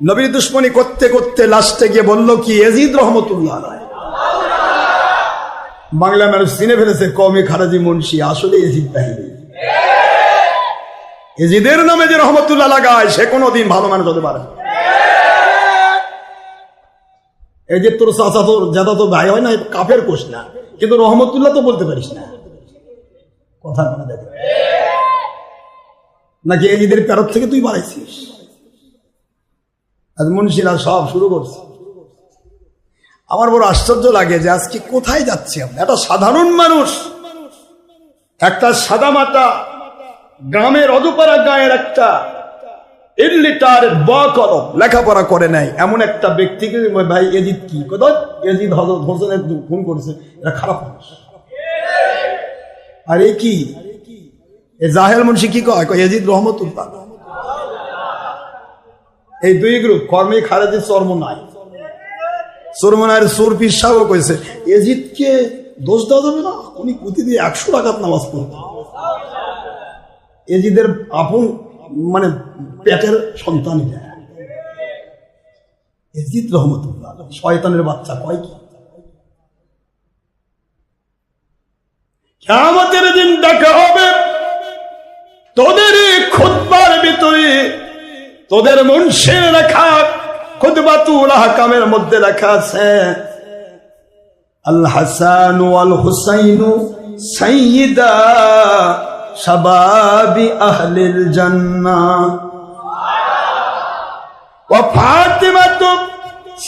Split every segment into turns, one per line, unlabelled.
নবী দুশ্মনী করতে করতে লাস্টে গিয়ে বলল কি এজিদ রহমতুল্লাহ বাংলা মানুষ চিনে ফেলেছে কমে খারাজি মুন্সি, আসলে এজিদ বাহিনী। এজিদের নামে যে রহমতুল্লাহ লাগায়, সে কোনোদিন ভালো মানুষ হতে পারে। এই যে তোর চাচা তোর যাদা তো ভাই হয় না, এ কাফের কোষ না। কিন্তু রহমতুল্লাহ তো বলতে পারিস না। কথা মনে দেখে। নাকি এজিদের প্যারত থেকে তুই বাড়াইছিস? আজ মুন্সিরা সব শুরু করছে। আমার বড় আশ্চর্য লাগে যে আজকে কোথায় যাচ্ছে আমরা? একটা সাধারণ মানুষ, একটা সাদা মাতা, গ্রামের অদুপাড়া গায়ের একটা ইল্লিটার ব কলম লেখাপড়া করে নাই এমন একটা ব্যক্তিকে ভাই, এজিদ কি? কোথাও এজিদ হজরত হোসেনের ফোন করেছে এটা খারাপ মানুষ। আর এ কি? এ জাহেল মুন্সি কি কয়? কয়, এজিদ রহমতুল্লাহ। এই দুই গ্রুপ, কর্মী খারেজি চর্ম নাই। চর্মনায়ের এজিদকে দোষ দেওয়া যাবে না? উনি প্রতিদিন একশো টাকার নামাজ পড়তেন এজিদের আপন মানে পেটের সন্তান। এজিদ রহমতুল্লাহ, শয়তানের বাচ্চা, কয় কি? আমাদের দিন দেখা হবে তোদের ভিতরে তোদের মুন্সের লেখা, খুদবাতুল আহকামের মধ্যে লেখা আছে আল হাসান আল হুসাইন সাইয়্যিদা শাবাবি আহলিল জান্নাহ ওয়া ফাতিমাতু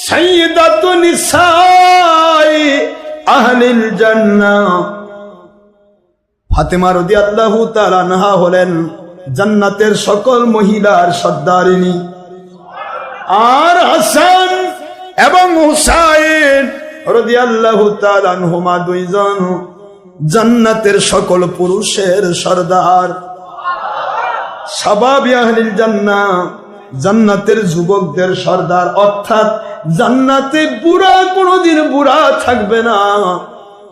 সাইয়্যিদাতু নিসাই আহলিল জান্নাহ ফাতেমা রদি আল্লাহ তালানহা হলেন জান্নাতের সকল মহিলার সর্দারিনী। আর হাসান এবং হুসাইন রদি আল্লাহ তালানহুমা দুইজন জান্নাতের সকল পুরুষের সর্দার। সাবাবি আহলিল জান্না জান্নাতের যুবকদের সর্দার। অর্থাৎ জান্নাতে বুড়া কোনোদিন বুড়া থাকবে না।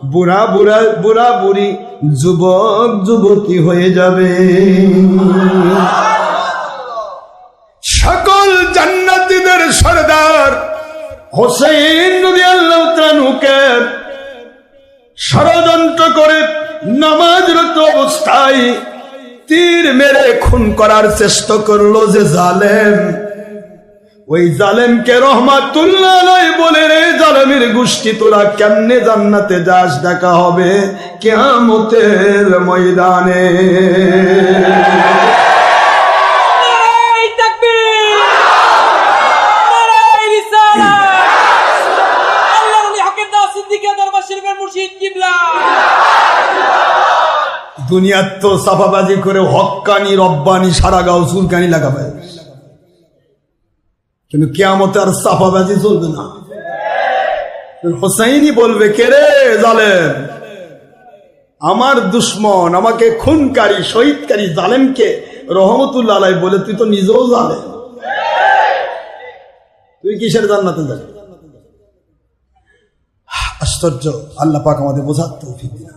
বুড়া বুড়া বুড়া বুড়ি, যুবক, যুবতী হয়ে যাবে। সকল জান্নাতীদের সর্দার হোসেন নদী আল্লাহ ষড়যন্ত্র করে নামাজরত অবস্থায় তীর মেরে খুন করার চেষ্টা করল যে জালেম। ওই জালেমকে রহমাতুল্লাহ বলে রে জালেমের গোষ্ঠী তোরা কেমনে জান্নাতে যাস? দেখা হবে কেয়ামতের ময়দানে। দুনিয়ার তো সাফাবাজি করে হক্কানি রব্বানি সারা গাও চুলকানি লাগাবে কিন্তু কেয়ামতে আর সাফাবাজি চলবে না। হোসাইনি বলবে, কে রে জালেম? আমার দুশ্মন, আমাকে খুনকারী, শহীদকারী জালেমকে রহমতুল্লাহ বলে, তুই তো নিজেও জালেম। তুই কিসের জান্নাতে যাবি? আশ্চর্য, আল্লাহ পাক আমাদের বোঝার তৌফিক দিন।